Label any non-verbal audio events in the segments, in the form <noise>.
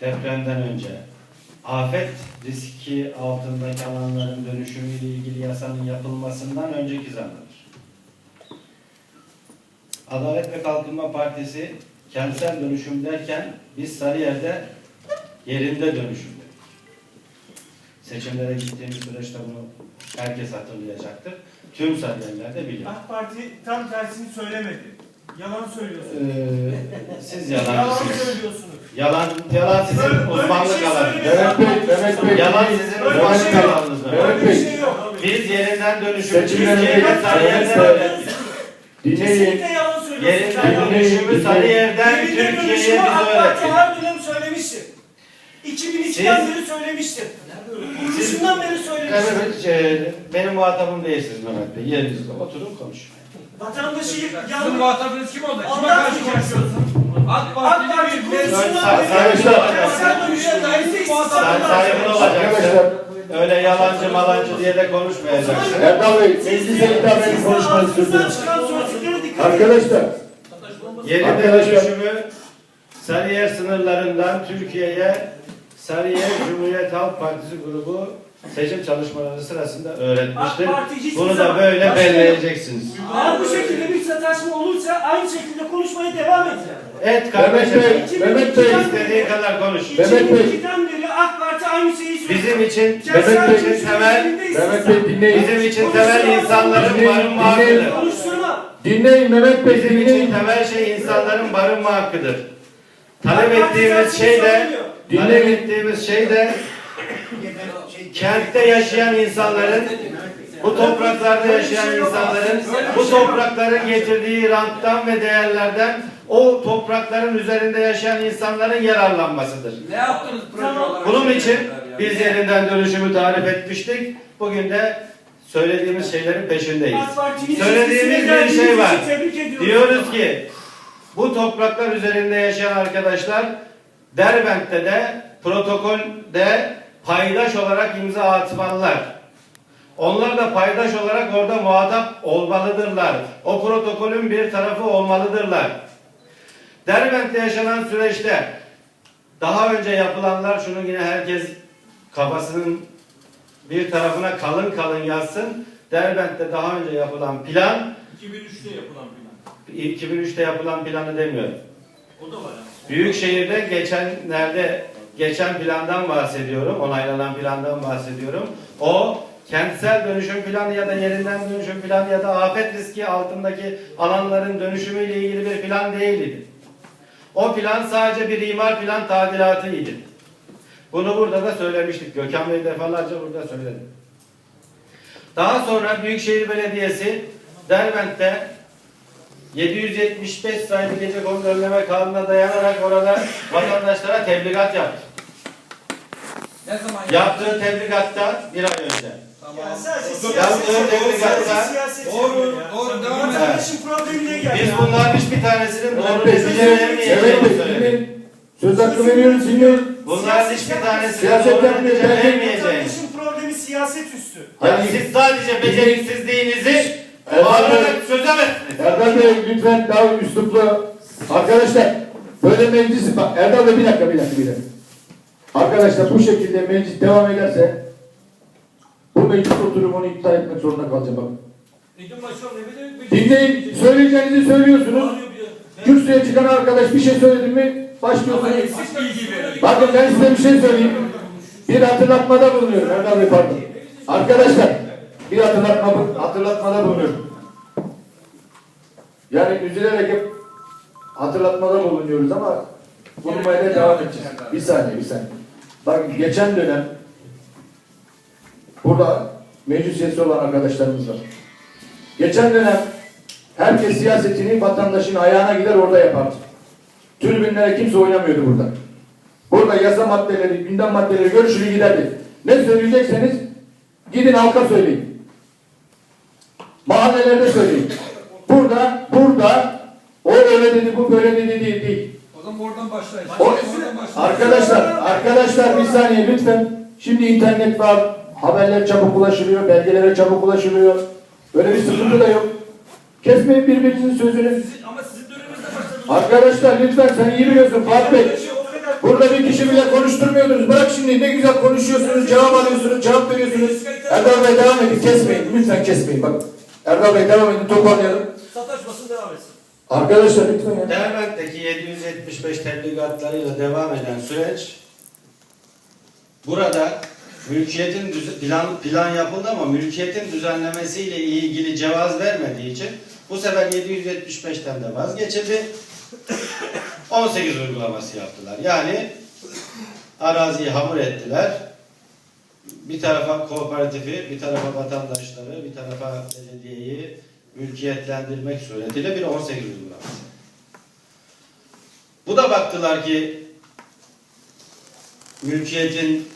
depremden önce afet riski altındaki alanların dönüşümüyle ilgili yasanın yapılmasından önceki zamandır. Adalet ve Kalkınma Partisi kentsel dönüşüm derken biz Sarıyer'de yerinde dönüşüm dedik. Seçimlere gittiğimiz süreçte bunu herkes hatırlayacaktır. Tüm Sarıyerler de biliyor. AK Parti tam tersini söylemedi. Yalan söylüyorsunuz. Ee, siz Yalan yalancısınız. söylüyorsunuz. Yalan, yalan sizin Böyle- böyle bir uzmanlık şey alanınız. söylemiyor. Mehmet Bey, Mehmet Bey. Yalan sizin Öyle bir uzmanlık şey yok. alanınız. Evet. Öyle bir şey yok. Biz yerinden dönüşüm, Seçimlere Türkiye'de gidip- Sarıyer'den öğrendik. Dinleyin. Kesinlikle yalan söylüyorsunuz. Yerinden Sen yalan- dönüşümü Sarıyer'den Türkiye'ye biz AK Parti öğrettik. her dönem söylemiştir. 2002'den Siz- beri söylemiştir. Kuruluşundan beri söylemiştir. Evet, e, benim muhatabım değilsiniz Mehmet Bey. Yerinizde oturun konuşun. Vatandaşı Sizin yalan... muhatabınız kim oldu? Kime karşı konuşuyorsun? AK AK Parti dönüşümün yerinde Sen saygılı var. olacaksın. Arkadaşlar, Öyle yalancı malancı diye de konuşmayacaksın. Erdal Bey, Siz meclise hitap edin konuşmanızı ağzınızdan sürdürün. çıkan sözcüklere dikkat edin. Arkadaşlar, Yerinde Arkadaşlar- dönüşümü Sarıyer sınırlarından Türkiye'ye Sarıyer Cumhuriyet Halk Partisi grubu seçim çalışmaları sırasında öğretmiştir. Bunu da böyle belleyeceksiniz. Eğer bu şekilde bir sataşma olursa aynı şekilde konuşmaya devam edeceğim. Et Mehmet kardeşim. Bey, Mehmet Bey, İstediğin kadar konuş. Mehmet Bey. 2002'den beri AK Parti aynı şeyi söylüyor. Bizim için, Mehmet Bey, temel, Mehmet Bey dinleyin. bizim için temel insanların Dinleyin, barınma dinleyin. hakkıdır. Konuşturma. Dinleyin Mehmet Bey, Bizim için dinleyin. temel şey insanların barınma hakkıdır. Talep Parti ettiğimiz şey de, talep ettiğimiz şey de kentte yaşayan insanların, bu topraklarda yaşayan insanların, bu toprakların getirdiği ranttan ve değerlerden o toprakların üzerinde yaşayan insanların yararlanmasıdır. Ne yaptınız? Bunun için biz yerinden dönüşümü tarif etmiştik. Bugün de söylediğimiz şeylerin peşindeyiz. Söylediğimiz bir şey var. Diyoruz ki bu topraklar üzerinde yaşayan arkadaşlar Derbent'te de protokolde paydaş olarak imza atmalılar. Onlar da paydaş olarak orada muhatap olmalıdırlar. O protokolün bir tarafı olmalıdırlar. Derbent'te yaşanan süreçte daha önce yapılanlar şunu yine herkes kafasının bir tarafına kalın kalın yazsın. Derbent'te daha önce yapılan plan 2003'te yapılan plan. 2003'te yapılan planı demiyorum. O da var yani. Büyükşehir'de geçenlerde geçen plandan bahsediyorum. Onaylanan plandan bahsediyorum. O kentsel dönüşüm planı ya da yerinden dönüşüm planı ya da afet riski altındaki alanların dönüşümüyle ilgili bir plan değildi. O plan sadece bir imar plan tadilatıydı. Bunu burada da söylemiştik. Gökhan Bey defalarca burada söyledi. Daha sonra Büyükşehir Belediyesi Derbent'te 775 sayılı gece kondu önleme dayanarak orada vatandaşlara tebligat yaptı. Ne zaman Yaptığı tebligatta bir ay önce. Yani sadece Yaptığı siyaset, tebligatta sadece siyaset Doğru, yapıyor ya. doğru, devam edin. Vatandaşın problemine gel. Biz ya. bunların hiçbir tanesinin doğru Mehmet Bey, netice dinleyin. vermeyeceğini Mehmet Bey, söyledik. dinleyin. Söz hakkı veriyoruz, dinleyin. Bunların hiçbir tanesinin Siyaset doğru ben- vermeyeceğini. Vatandaşın problemi siyaset üstü. Yani siz sadece beceriksizliğinizi Evet. bağırarak çözemezsiniz. Erdal Bey lütfen daha üsluplu. Arkadaşlar böyle meclisi bak Erdal Bey bir dakika bir dakika bir dakika. Arkadaşlar bu şekilde meclis devam ederse bu meclis oturumunu iptal etmek zorunda kalacağım bak. Dinleyin söyleyeceğinizi söylüyorsunuz. Kürsüye çıkan arkadaş bir şey söyledi mi başlıyorsunuz. Bakın ben size bir şey söyleyeyim. Bir hatırlatmada bulunuyorum Erdal Bey pardon. Arkadaşlar bir hatırlatma, hatırlatmada bulunuyorum. Yani üzülerek hep hatırlatmada bulunuyoruz ama bulunmaya da devam edeceğiz. Bir saniye bir saniye. Bakın geçen dönem burada meclis üyesi olan arkadaşlarımız var. Geçen dönem herkes siyasetini vatandaşın ayağına gider orada yapardı. Tribünlere kimse oynamıyordu burada. Burada yasa maddeleri, gündem maddeleri görüşülü giderdi. Ne söyleyecekseniz gidin halka söyleyin. Mahallelerde söyleyin. Burada, burada o öyle dedi, bu böyle dedi değil. değil. O zaman oradan başlayın. O, Oradan başlayın. arkadaşlar, arkadaşlar bir saniye lütfen. Şimdi internet var, haberler çabuk ulaşılıyor, belgelere çabuk ulaşılıyor. Öyle bir sıkıntı da yok. Kesmeyin birbirinizin sözünü. Sizin- Ama sizin döneminizde başladı Arkadaşlar lütfen sen iyi biliyorsun Fatih Bey. Burada bir kişi bile konuşturmuyordunuz. Bırak şimdi ne güzel konuşuyorsunuz, cevap alıyorsunuz, cevap veriyorsunuz. Erdal Bey devam edin, kesmeyin. Lütfen kesmeyin. Bak Erdal Bey devam edin, toparlayalım. Sataşmasın devam etsin. Arkadaşlar lütfen ya. Derbent'teki 775 tebligatlarıyla devam eden süreç burada mülkiyetin plan, plan yapıldı ama mülkiyetin düzenlemesiyle ilgili cevaz vermediği için bu sefer 775'ten de vazgeçildi. <coughs> 18 uygulaması yaptılar. Yani araziyi hamur ettiler. Bir tarafa kooperatifi, bir tarafa vatandaşları, bir tarafa belediyeyi mülkiyetlendirmek suretiyle bir 18 uygulaması. Bu da baktılar ki mülkiyetin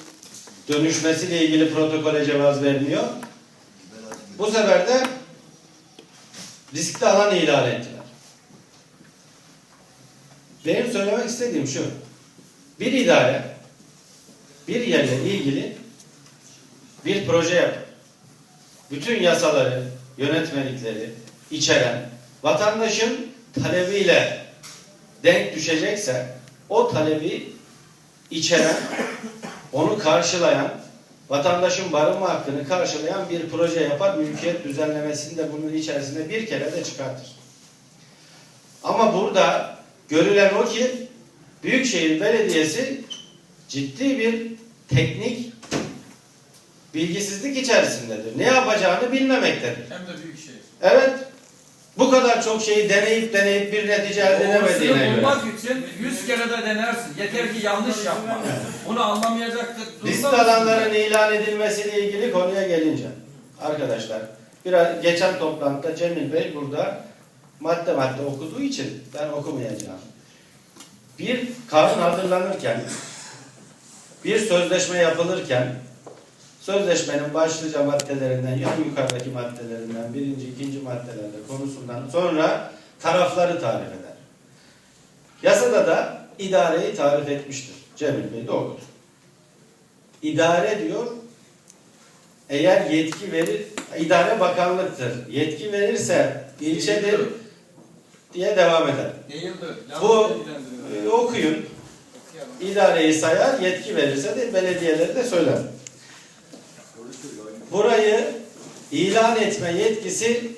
dönüşmesiyle ilgili protokole cevaz vermiyor. Bu sefer de riskli alan ilan ettiler. Benim söylemek istediğim şu. Bir idare bir yerle ilgili bir proje yapar. Bütün yasaları, yönetmelikleri içeren vatandaşın talebiyle denk düşecekse o talebi içeren, onu karşılayan, vatandaşın barınma hakkını karşılayan bir proje yapar. Mülkiyet düzenlemesini de bunun içerisinde bir kere de çıkartır. Ama burada görülen o ki Büyükşehir Belediyesi ciddi bir teknik bilgisizlik içerisindedir. Ne yapacağını bilmemektedir. Hem de büyük şey. Evet. Bu kadar çok şeyi deneyip deneyip bir netice elde edemediğine göre. bulmak için yüz kere de denersin. Yeter ki yanlış yapma. Bunu anlamayacaktır. Risk alanların ilan edilmesiyle ilgili konuya gelince. Arkadaşlar biraz geçen toplantıda Cemil Bey burada madde madde okuduğu için ben okumayacağım. Bir kanun hazırlanırken bir sözleşme yapılırken sözleşmenin başlıca maddelerinden ya yukarıdaki maddelerinden birinci, ikinci maddelerde konusundan sonra tarafları tarif eder. Yasada da idareyi tarif etmiştir. Cemil Bey de okudu. İdare diyor eğer yetki verir, idare bakanlıktır. Yetki verirse ilçedir diye devam eder. Değildir. Bu e, okuyun. İdareyi sayar, yetki verirse de belediyeleri de söyler. Burayı ilan etme yetkisi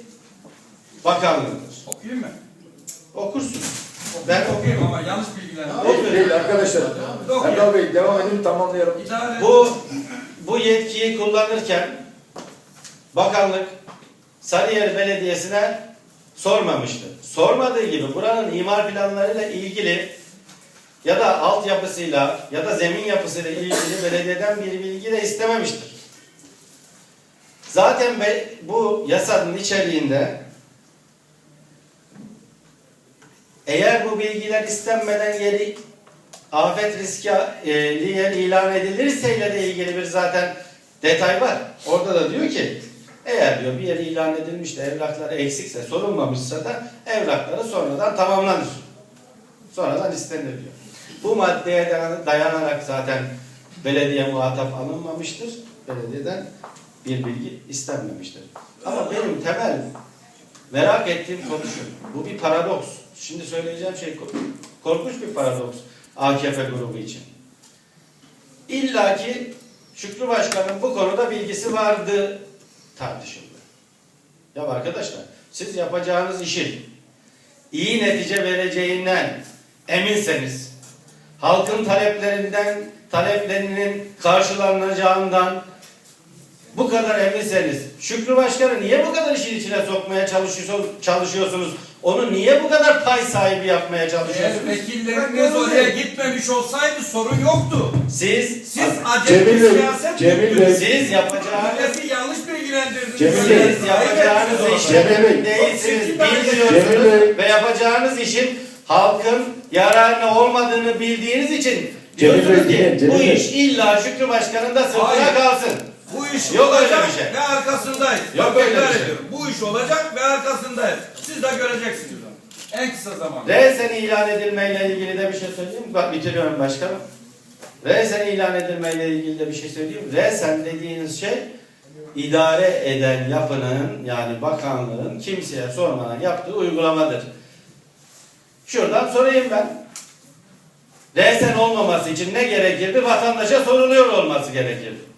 bakanlığıdır. Okuyayım mı? Okursun. Ben okuyayım ama yanlış bilgilendim. Değil, değil arkadaşlar. Erdal Bey devam edin, tamamlayalım. İdare Bu bu yetkiyi kullanırken bakanlık Sarıyer Belediyesi'ne sormamıştı. Sormadığı gibi buranın imar planlarıyla ilgili ya da altyapısıyla ya da zemin yapısıyla ilgili belediyeden bir bilgi de istememiştir. Zaten bu yasanın içeriğinde eğer bu bilgiler istenmeden yeri afet riski e, yer ilan edilirse ile ilgili bir zaten detay var. Orada da diyor ki eğer diyor bir yer ilan edilmiş de evrakları eksikse sorulmamışsa da evrakları sonradan tamamlanır. Sonradan istenir diyor. Bu maddeye dayan- dayanarak zaten belediye muhatap alınmamıştır. Belediyeden bir bilgi istenmemiştir. Ama benim temel merak ettiğim konu şu. Bu bir paradoks. Şimdi söyleyeceğim şey kork- korkunç bir paradoks. AKP grubu için. İlla ki Şükrü Başkan'ın bu konuda bilgisi vardı tartışıldı. Ya arkadaşlar siz yapacağınız işin iyi netice vereceğinden eminseniz halkın taleplerinden taleplerinin karşılanacağından bu kadar eminseniz Şükrü Başkan'ı niye bu kadar işin içine sokmaya çalışıyorsunuz, çalışıyorsunuz? Onu niye bu kadar pay sahibi yapmaya Eğer çalışıyorsunuz? vekilleriniz oraya gitmemiş olsaydı sorun yoktu. Siz Siz acemi Cemil bir Bey, siyaset Cemil. Bey. siz yapacağınız Milleti yanlış bilgilendirdiniz. Cemil siz Bey. yapacağınız Ayıp işin Cemil Bey. değilsiniz, Cemil bilmiyorsunuz Bey. ve yapacağınız işin halkın yararına olmadığını bildiğiniz için Cemil diyorsunuz Bey, ki Cemil bu Bey. iş illa Şükrü Başkan'ın da sırtına Hayır. kalsın. Bu iş Yok öyle olacak bir şey. ve arkasındayız. Yok Bak, öyle bir şey. ediyorum. Bu iş olacak ve arkasındayız. Siz de göreceksiniz onu. En kısa zamanda. Resen ilan edilmeyle ilgili de bir şey söyleyeyim mi? Bak bitiriyorum başkanım. Resen ilan edilmeyle ilgili de bir şey söyleyeyim. mi? Resen dediğiniz şey idare eden yapının yani bakanlığın kimseye sormadan yaptığı uygulamadır. Şuradan sorayım ben. Resen olmaması için ne gerekirdi? Vatandaşa soruluyor olması gerekirdi.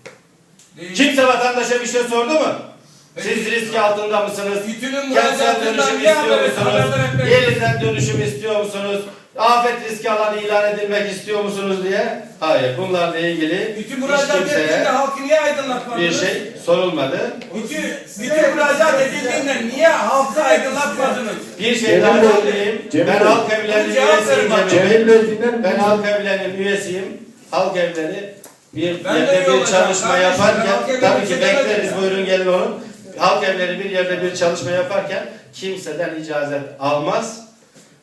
Değil. Kimse vatandaşa bir şey sordu mu? Siz risk altında mısınız? Bütünün Kentsel dönüşüm istiyor musunuz? Yeniden dönüşüm istiyor musunuz? Afet riski alanı ilan edilmek istiyor musunuz diye? Hayır. Bunlarla ilgili Bütün müracaat kimseye halkı niye aydınlatmadınız? bir şey sorulmadı. Bütün, bütün müracaat edildiğinde niye halkı aydınlatmadınız? Bir şey daha söyleyeyim. Ben halk evlerinin üyesiyim. Ben halk evlerinin üyesiyim. Halk evleri bir Ben de yerde bir çalışma Kardeşim, yaparken tabii ki bekleriz dedim. buyurun gelin olun. Halk evleri bir yerde bir çalışma yaparken kimseden icazet almaz.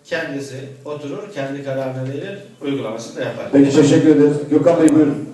Kendisi oturur, kendi kararını verir, uygulamasını da yapar. Peki teşekkür ederiz. Gökhan Bey buyurun.